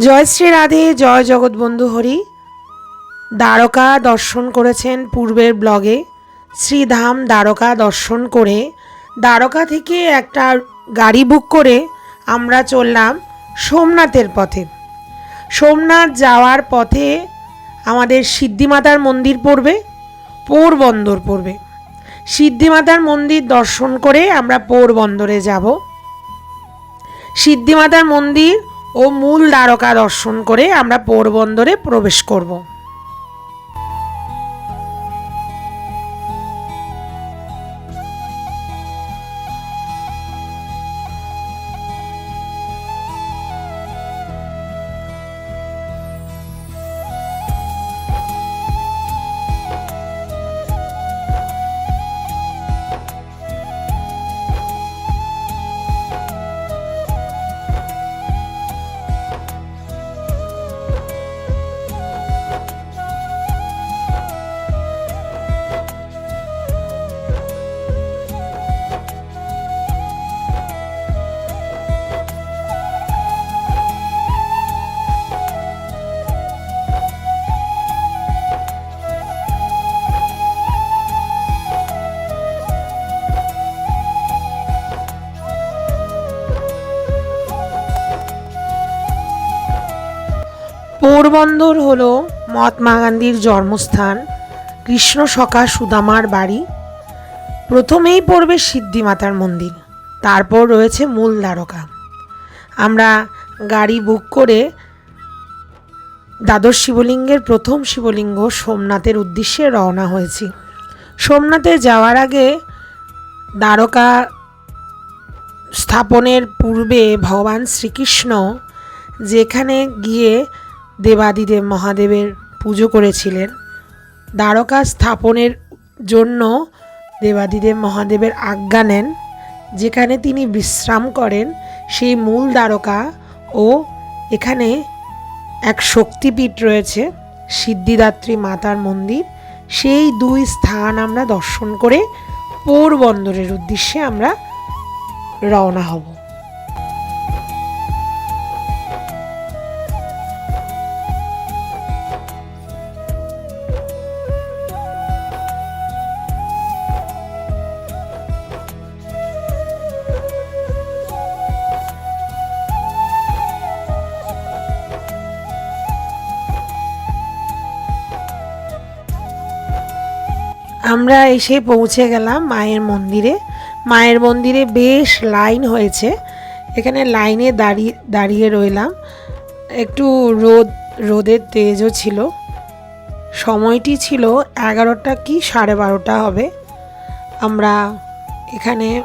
জয় শ্রী রাধে, জয় জগৎবন্ধু হরি। দ্বারকা দর্শন করেছেন পূর্বের ব্লগে। শ্রীধাম দ্বারকা দর্শন করে দ্বারকা থেকে একটা গাড়ি বুক করে আমরা চললাম সোমনাথের পথে। সোমনাথ যাওয়ার পথে আমাদের সিদ্ধিমাতার মন্দির পড়বে, পোরবন্দর পড়বে। সিদ্ধিমাতার মন্দির দর্শন করে আমরা পোরবন্দরে যাব। সিদ্ধিমাতার মন্দির ও মূল দ্বারকা দর্শন করে আমরা পোরবন্দরে প্রবেশ করব। পোরবন্দর হলো মহাত্মা গান্ধীর জন্মস্থান, কৃষ্ণ সখা সুদামার বাড়ি। প্রথমেই পড়বে সিদ্ধিমাতার মন্দির, তারপর রয়েছে মূল দ্বারকা। আমরা গাড়ি বুক করে দ্বাদশ শিবলিঙ্গের প্রথম শিবলিঙ্গ সোমনাথের উদ্দেশ্যে রওনা হয়েছি। সোমনাথে যাওয়ার আগে দ্বারকা স্থাপনের পূর্বে ভগবান শ্রীকৃষ্ণ যেখানে গিয়ে দেবাদিদেব মহাদেবের পুজো করেছিলেন। দ্বারকা স্থাপনের জন্য দেবাদিদেব মহাদেবের আজ্ঞা নেন, যেখানে তিনি বিশ্রাম করেন সেই মূল দ্বারকা ও এখানে এক শক্তিপীঠ রয়েছে, সিদ্ধিদাত্রী মাতার মন্দির। সেই দুই স্থান আমরা দর্শন করে পোরবন্দরের উদ্দেশ্যে আমরা রওনা হব। আমরা এসে পৌঁছে গেলাম মায়ের মন্দিরে। মায়ের মন্দিরে বেশ লাইন হয়েছে। এখানে লাইনে দাঁড়িয়ে দাঁড়িয়ে রইলাম। একটু রোদ, রোদের তেজও ছিল। সময়টি ছিল এগারোটা কি সাড়ে বারোটা হবে। আমরা এখানে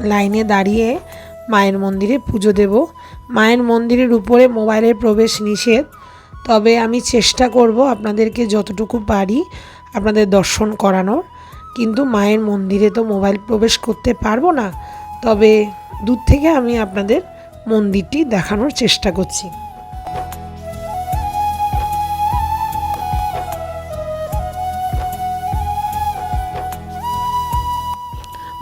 লাইনে দাঁড়িয়ে মায়ের মন্দিরে পুজো দেব। মায়ের মন্দিরের উপরে মোবাইলের প্রবেশ নিষেধ। তবে আমি চেষ্টা করব আপনাদেরকে যতটুকু পারি আপনাদের দর্শন করানোর কিন্তু মায়ের মন্দিরে তো মোবাইল প্রবেশ করতে পারব না। তবে দূর থেকে আমি আপনাদের মন্দিরটি দেখানোর চেষ্টা করছি।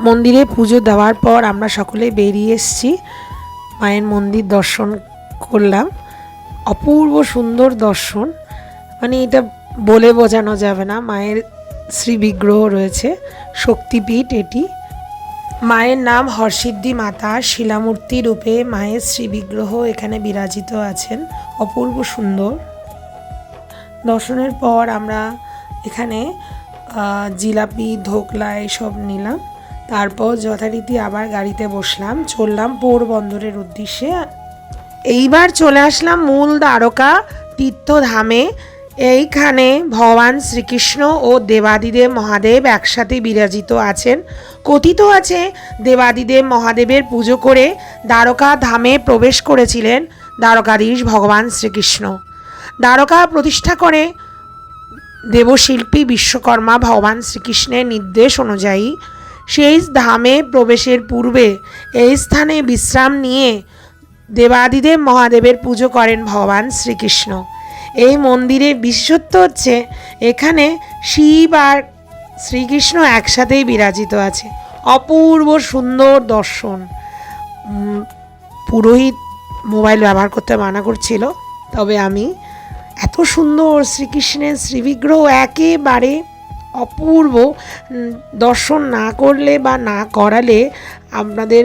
মন্দিরে পুজো দেওয়ার পর আমরা সকলে বেরিয়ে এসেছি। মায়ের মন্দির দর্শন করলাম। অপূর্ব সুন্দর দর্শন। মানে এটা বলে বোঝানো যাবে না, মায়ের শ্রী বিগ্রহ রয়েছে, শক্তিপীঠ এটি। মায়ের নাম হরসিদ্ধি মাতা, শিলামূর্তি রূপে মায়ের শ্রী বিগ্রহ এখানে বিরাজিত আছেন, অপূর্ব সুন্দর। দর্শনের পর আমরা এখানে জিলাপি, ধোকলা এসব নিলাম। তারপর যথারীতি আবার গাড়িতে বসলাম, চললাম পোরবন্দরের উদ্দেশ্যে। এইবার চলে আসলাম মূল দ্বারকা, তীর্থধামে। এইখানে ভগবান শ্রীকৃষ্ণ ও দেবাদিদেব মহাদেব একসাথে বিরাজিত আছেন। কথিত আছে, দেবাদিদেব মহাদেবের পুজো করে দ্বারকা ধামে প্রবেশ করেছিলেন দ্বারকাধীশ ভগবান শ্রীকৃষ্ণ। দ্বারকা প্রতিষ্ঠা করে দেবশিল্পী বিশ্বকর্মা ভগবান শ্রীকৃষ্ণের নির্দেশ অনুযায়ী সেই ধামে প্রবেশের পূর্বে এই স্থানে বিশ্রাম নিয়ে দেবাদিদেব মহাদেবের পুজো করেন ভগবান শ্রীকৃষ্ণ। এই মন্দিরের বিশেষত্ব হচ্ছে এখানে শিব আর শ্রীকৃষ্ণ একসাথেই বিরাজিত আছে। অপূর্ব সুন্দর দর্শন। পুরোহিত মোবাইল ব্যবহার করতে মানা করছিল, তবে আমি এত সুন্দর শ্রীকৃষ্ণের শ্রীবিগ্রহ একেবারে অপূর্ব দর্শন না করলে বা না করালে আপনাদের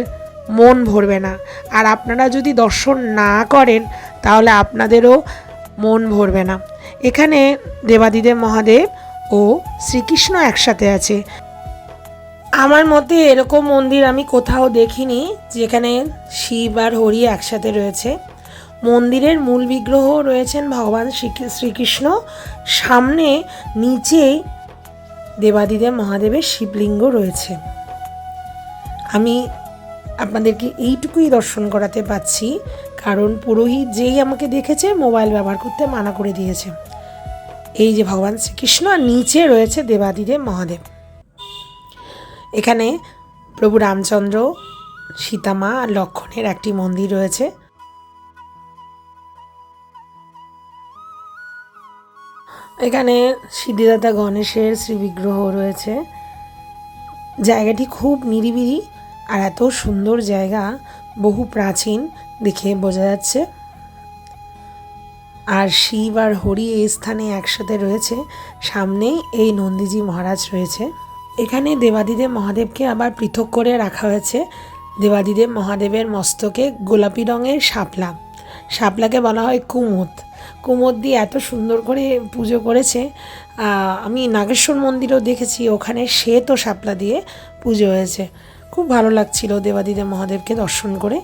মন ভরবে না। আর আপনারা যদি দর্শন না করেন, তাহলে আপনাদেরও মন ভরবে না। এখানে দেবাদিদেব মহাদেব ও শ্রীকৃষ্ণ একসাথে আছে। আমার মতে এরকম মন্দির আমি কোথাও দেখিনি, যেখানে শিব আর হরি একসাথে রয়েছে। মন্দিরের মূল বিগ্রহ রয়েছেন ভগবান শ্রী- শ্রীকৃষ্ণ। সামনে নিচে দেবাদিদেব মহাদেবের শিবলিঙ্গ রয়েছে। আমি আপনাদেরকে এইটুকুই দর্শন করাতে পাচ্ছি। কারণ পুরোহিত যেই আমাকে দেখেছে, মোবাইল ব্যবহার করতে মানা করে দিয়েছে। এই যে ভগবান শ্রীকৃষ্ণ, আর নিচে রয়েছে দেবাদিদেব মহাদেব। এখানে প্রভু রামচন্দ্র, সীতামা, আর লক্ষণের একটি মন্দির রয়েছে। এখানে সিদ্ধিদাতা গণেশের শ্রীবিগ্রহ রয়েছে। জায়গাটি খুব নিরিবিলি। আর এত সুন্দর জায়গা, বহু প্রাচীন দেখে বোঝা যাচ্ছে। আর শিব আর হরি এই স্থানে একসাথে রয়েছে। সামনেই এই নন্দীজি মহারাজ রয়েছে। এখানে দেবাদিদেব মহাদেবকে আবার পৃথক করে রাখা হয়েছে। দেবাদিদেব মহাদেবের মস্তকে গোলাপি রঙের শাপলা। শাপলাকে বলা হয় কুমুদ। কুমোদ দিয়ে এত সুন্দর করে পুজো করেছে। আমি নাগেশ্বর মন্দিরেও দেখেছি, ওখানে শ্বেত ও শাপলা দিয়ে পুজো হয়েছে। খুব ভালো লাগছিল দেবাদিদেব মহাদেবকে দর্শন করে।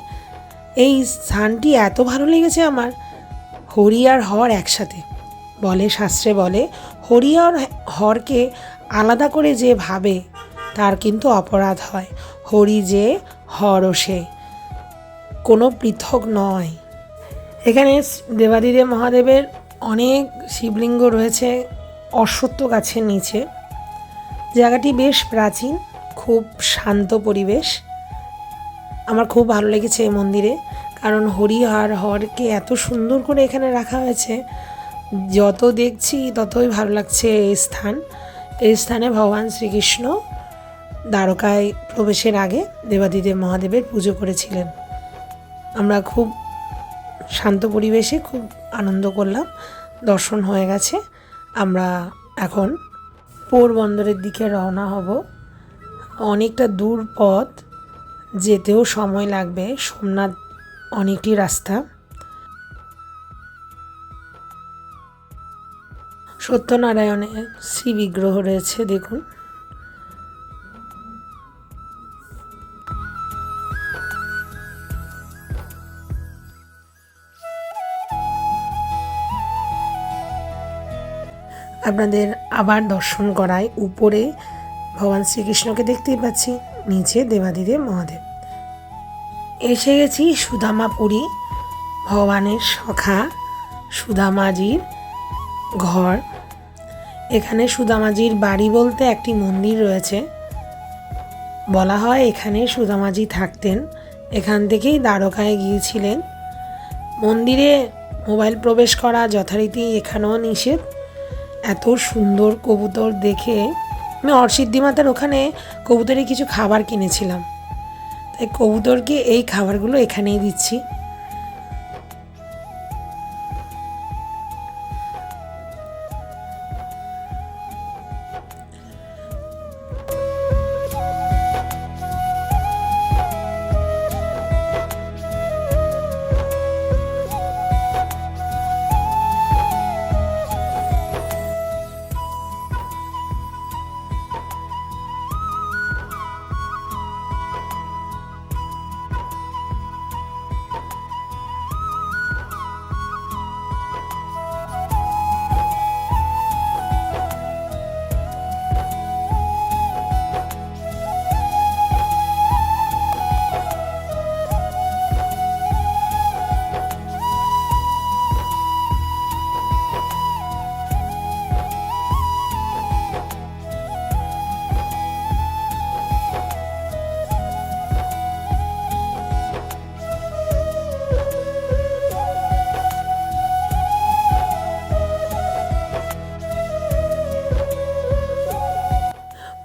এই স্থানটি এত ভালো লেগেছে আমার হরি আর হর একসাথে। বলে, শাস্ত্রে বলে হরি আর হরকে আলাদা করে যে ভাবে, তার কিন্তু অপরাধ হয়। হরি যে হরও সে। কোনো পৃথক নয়। এখানে দেবাদিদেব মহাদেবের অনেক শিবলিঙ্গ রয়েছে অশ্বত্থ গাছের নিচে। জায়গাটি বেশ প্রাচীন। খুব শান্ত পরিবেশ। আমার খুব ভালো লেগেছে এই মন্দিরে, কারণ হরি আর হরকে এত সুন্দর করে এখানে রাখা হয়েছে। যত দেখছি ততই ভালো লাগছে এই স্থান। এই স্থানে ভগবান শ্রীকৃষ্ণ দ্বারকায় প্রবেশের আগে দেবাদিদেব মহাদেবের পুজো করেছিলেন। আমরা খুব শান্ত পরিবেশে খুব আনন্দ করলাম, দর্শন হয়ে গেছে। আমরা এখন পোরবন্দরের দিকে রওনা হব। অনেকটা দূর পথ, যেতেও সময় লাগবে। সোমনাথ অনেকটি রাস্তা। সত্যনারায়ণের শ্রী বিগ্রহ রয়েছে, দেখুন। আপনাদের আবার দর্শন করায় উপরে। ভগবান শ্রীকৃষ্ণকে দেখতেই পাচ্ছি, নিচে দেবাদিদেব মহাদেব। এসে গেছি সুদামাপুরী ভগবানের সখা সুদামাজির ঘর। এখানে সুদামাজির বাড়ি বলতে একটি মন্দির রয়েছে। বলা হয় এখানে সুদামাজি থাকতেন। এখান থেকেই দ্বারকায় গিয়েছিলেন। মন্দিরে মোবাইল প্রবেশ করা যথারীতি এখানেও নিষেধ। এত সুন্দর কবুতর দেখে আমি অর্ষিদ্দি মাতার ওখানে কবুতরের কিছু খাবার কিনেছিলাম। তাই কবুতরকে এই খাবারগুলো এখানেই দিচ্ছি।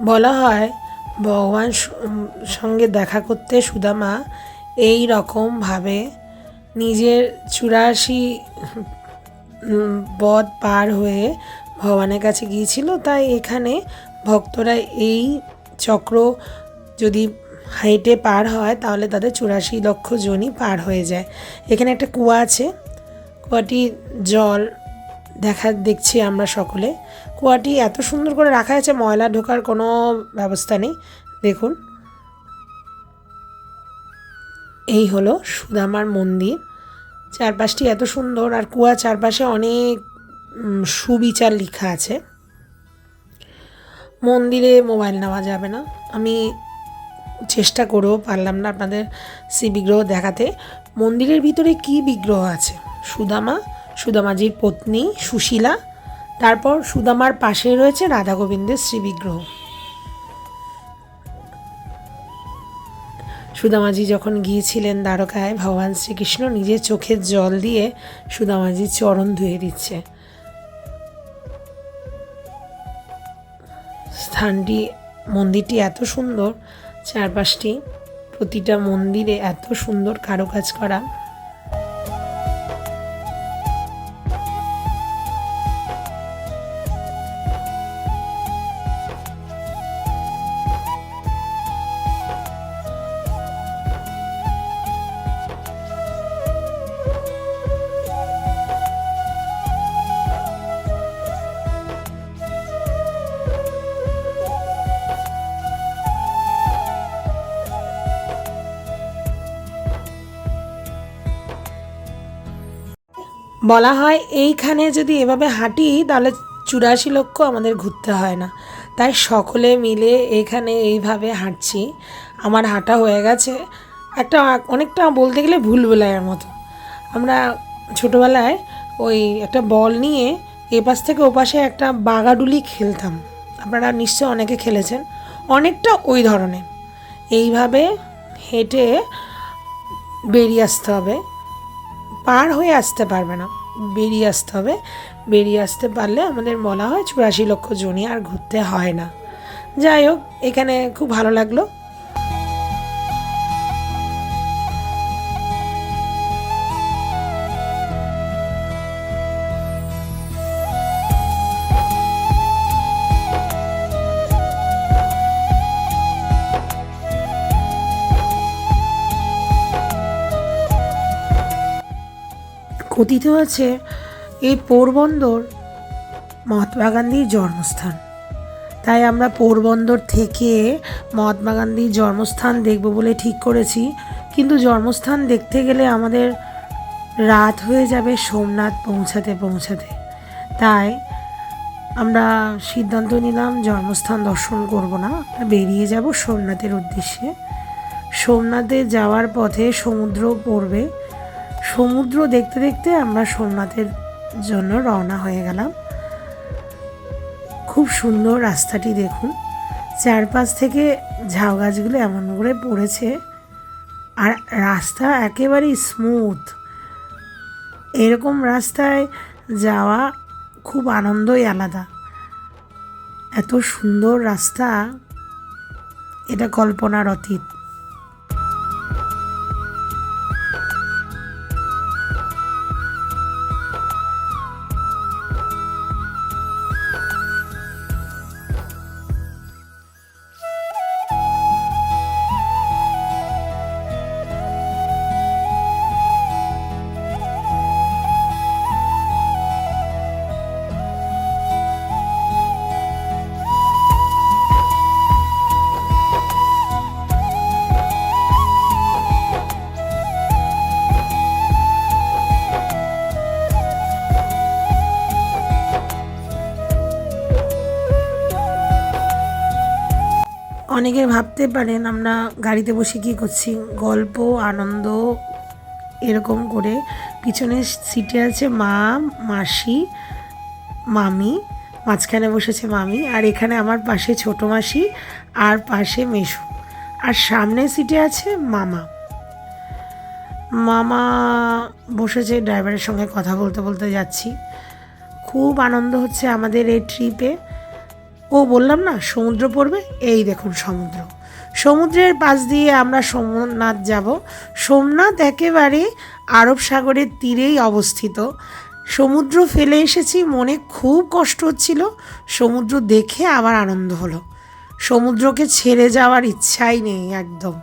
বলা হয়, ভগবান সঙ্গে দেখা করতে সুদামা এই রকমভাবে নিজের চুরাশি বধ পার হয়ে ভগবানের কাছে গিয়েছিল। তাই এখানে ভক্তরা এই চক্র যদি হাইটে পার হয়, তাহলে তাদের চুরাশি লক্ষ জনই পার হয়ে যায়। এখানে একটা কুয়া আছে। কুয়াটি জল দেখা, দেখছি আমরা সকলে। কুয়াটি এত সুন্দর করে রাখা আছে, ময়লা ঢোকার কোনো ব্যবস্থা নেই। দেখুন। এই হলো সুদামার মন্দির। চারপাশটি এত সুন্দর, আর কুয়া চারপাশে অনেক সুবিচার লেখা আছে। মন্দিরে মোবাইল নেওয়া যাবে না। আমি চেষ্টা করেও পারলাম না আপনাদের সেই বিগ্রহ দেখাতে। মন্দিরের ভিতরে কি বিগ্রহ আছে? সুদামা সুদামাজির পত্নী সুশীলা, তারপর সুদামার পাশে রয়েছে রাধা গোবিন্দের শ্রীবিগ্রহ। সুদামাজি যখন গিয়েছিলেন দ্বারকায়, ভগবান শ্রীকৃষ্ণ নিজের চোখের জল দিয়ে সুদামাজির চরণ ধুয়ে দিচ্ছে। স্থানটি, মন্দিরটি এত সুন্দর, চারপাশটি, প্রতিটা মন্দিরে এত সুন্দর কারুকাজ করা। বলা হয় এইখানে যদি এভাবে হাঁটি, তাহলে চুরাশি লক্ষ আমাদের ঘুরতে হয় না। তাই সকলে মিলে এখানে এইভাবে হাঁটছি। আমার হাঁটা হয়ে গেছে। একটা অনেকটা বলতে গেলে ভুল বেলায়ের মতো। আমরা ছোটোবেলায় ওই একটা বল নিয়ে এপাশ থেকে ওপাশে একটা বাগাডুলি খেলতাম। আপনারা নিশ্চয় অনেকে খেলেছেন। অনেকটা ওই ধরনের। এইভাবে হেঁটে বেরিয়ে আসতে হবে। পার হয়ে আসতে পারবে না। বেরিয়ে আসতে হবে। বেরিয়ে আসতে পারলে আমাদের বলা হয় চুরাশি লক্ষ জনই আর ঘুরতে হয় না। যাই হোক, এখানে খুব ভালো লাগল। কথিত আছে, এই পোরবন্দর মহাত্মা গান্ধীর জন্মস্থান। তাই আমরা পোরবন্দর থেকে মহাত্মা গান্ধীর জন্মস্থান দেখব বলে ঠিক করেছি। কিন্তু জন্মস্থান দেখতে গেলে আমাদের রাত হয়ে যাবে সোমনাথ পৌঁছাতে পৌঁছাতে। তাই আমরা সিদ্ধান্ত নিলাম জন্মস্থান দর্শন করব না বেরিয়ে যাব সোমনাথের উদ্দেশ্যে। সোমনাথে যাওয়ার পথে সমুদ্র পড়বে সমুদ্র দেখতে দেখতে আমরা সোমনাথের জন্য রওনা হয়ে গেলাম। খুব সুন্দর রাস্তাটি দেখুন। চারপাশ থেকে ঝাউ গাছগুলো এমন করে পড়েছে আর রাস্তা একেবারেই স্মুথ এরকম রাস্তায় যাওয়া খুব আনন্দই আলাদা। এত সুন্দর রাস্তা, এটা কল্পনার অতীত। অনেকে ভাবতে পারেন আমরা গাড়িতে বসে কী করছি? গল্প, আনন্দ, এরকম করে। পিছনে সিটে আছে মা, মাসি, মামি, মাঝখানে বসেছে মামি, আর এখানে আমার পাশে ছোট মাসি, আর পাশে মেশু। আর সামনে সিটে আছে মামা। মামা বসেছে ড্রাইভারের সঙ্গে কথা বলতে বলতে যাচ্ছি। খুব আনন্দ হচ্ছে আমাদের এই ট্রিপে ও বললাম না, সমুদ্র পড়বে? এই দেখুন সমুদ্র। সমুদ্রের পাশ দিয়ে আমরা সোমনাথ যাব। সোমনাথ একেবারে আরব সাগরের তীরেই অবস্থিত। সমুদ্র ফেলে এসেছি, মনে খুব কষ্ট হচ্ছিল। সমুদ্র দেখে আবার আনন্দ হলো। সমুদ্রকে ছেড়ে যাওয়ার ইচ্ছাই নেই একদম।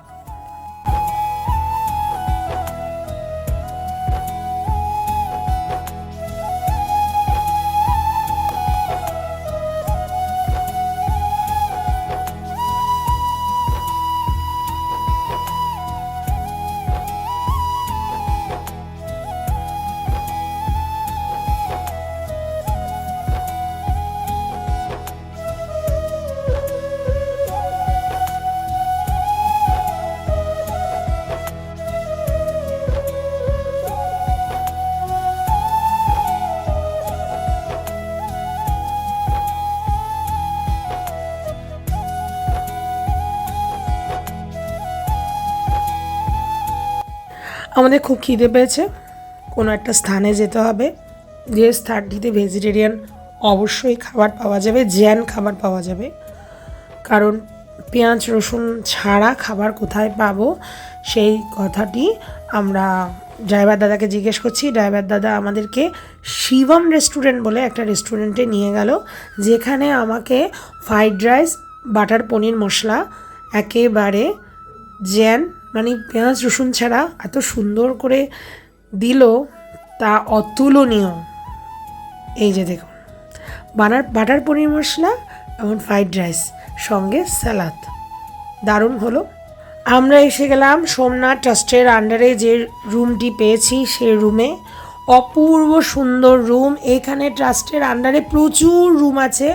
আমাদের খুব খিদে পেয়েছে। কোনো একটা স্থানে যেতে হবে। যে স্থানটিতে ভেজিটেরিয়ান অবশ্যই খাবার পাওয়া যাবে, জ্যান খাবার পাওয়া যাবে। কারণ পেঁয়াজ, রসুন ছাড়া খাবার কোথায় পাবো? সেই কথাটি আমরা ড্রাইভার দাদাকে জিজ্ঞেস করছি। ড্রাইভার দাদা আমাদেরকে শিবম রেস্টুরেন্ট বলে একটা রেস্টুরেন্টে নিয়ে গেল, যেখানে আমাকে fried rice butter paneer masala একেবারে জ্যান মানে পেঁয়াজ রসুন ছাড়া এত সুন্দর করে দিল, তা অতুলনীয়। এই যে দেখুন, বানার বাটার পনির মশলা এবং ফ্রাইড রাইস সঙ্গে স্যালাদ দারুণ হলো। আমরা এসে গেলাম সোমনাথ ট্রাস্টের আন্ডারে যে রুমটি পেয়েছি সেই রুমে অপূর্ব সুন্দর রুম এখানে ট্রাস্টের আন্ডারে প্রচুর রুম আছে।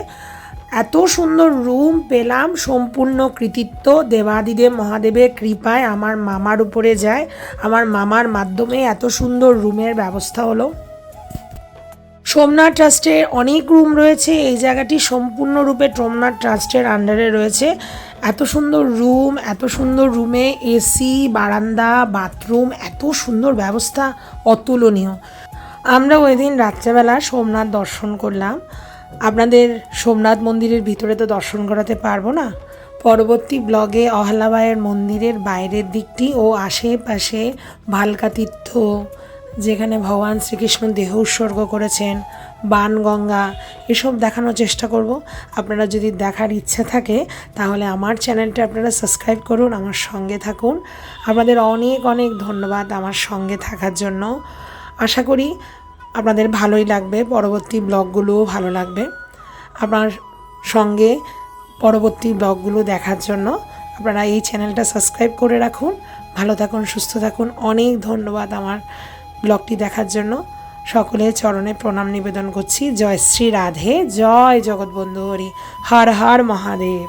এত সুন্দর রুম পেলাম, সম্পূর্ণ কৃতিত্ব। দেবাদিদেব মহাদেবের কৃপায় আমার মামার উপরে যায়। আমার মামার মাধ্যমে এত সুন্দর রুমের ব্যবস্থা হলো। সোমনাথ ট্রাস্টের অনেক রুম রয়েছে। এই জায়গাটি সম্পূর্ণরূপে সোমনাথ ট্রাস্টের আন্ডারে রয়েছে। এত সুন্দর রুম, এত সুন্দর রুমে এসি, বারান্দা, বাথরুম, এত সুন্দর ব্যবস্থা অতুলনীয়। আমরা ওই দিন রাত্রেবেলা সোমনাথ দর্শন করলাম। আপনাদের সোমনাথ মন্দিরের ভিতরে তো দর্শন করাতে পারব না। পরবর্তী ব্লগে অহলাবায়ের মন্দিরের বাইরের দিকটি ও আশেপাশে ভালকা তীর্থ যেখানে ভগবান শ্রীকৃষ্ণ দেহ উৎসর্গ করেছেন বানগঙ্গা এসব দেখানোর চেষ্টা করব। আপনারা যদি দেখার ইচ্ছা থাকে, তাহলে আমার চ্যানেলটা আপনারা সাবস্ক্রাইব করুন, আমার সঙ্গে থাকুন। আপনাদের অনেক অনেক ধন্যবাদ আমার সঙ্গে থাকার জন্য। আশা করি আপনাদের ভালোই লাগবে, পরবর্তী ব্লগগুলোও ভালো লাগবে। আপনার সঙ্গে পরবর্তী ব্লগগুলো দেখার জন্য আপনারা এই চ্যানেলটা সাবস্ক্রাইব করে রাখুন। ভালো থাকুন, সুস্থ থাকুন। অনেক ধন্যবাদ আমার ব্লগটি দেখার জন্য। সকলের চরণে প্রণাম নিবেদন করছি। জয় শ্রী রাধে, জয় জগৎবন্ধু হরি, হর হর মহাদেব।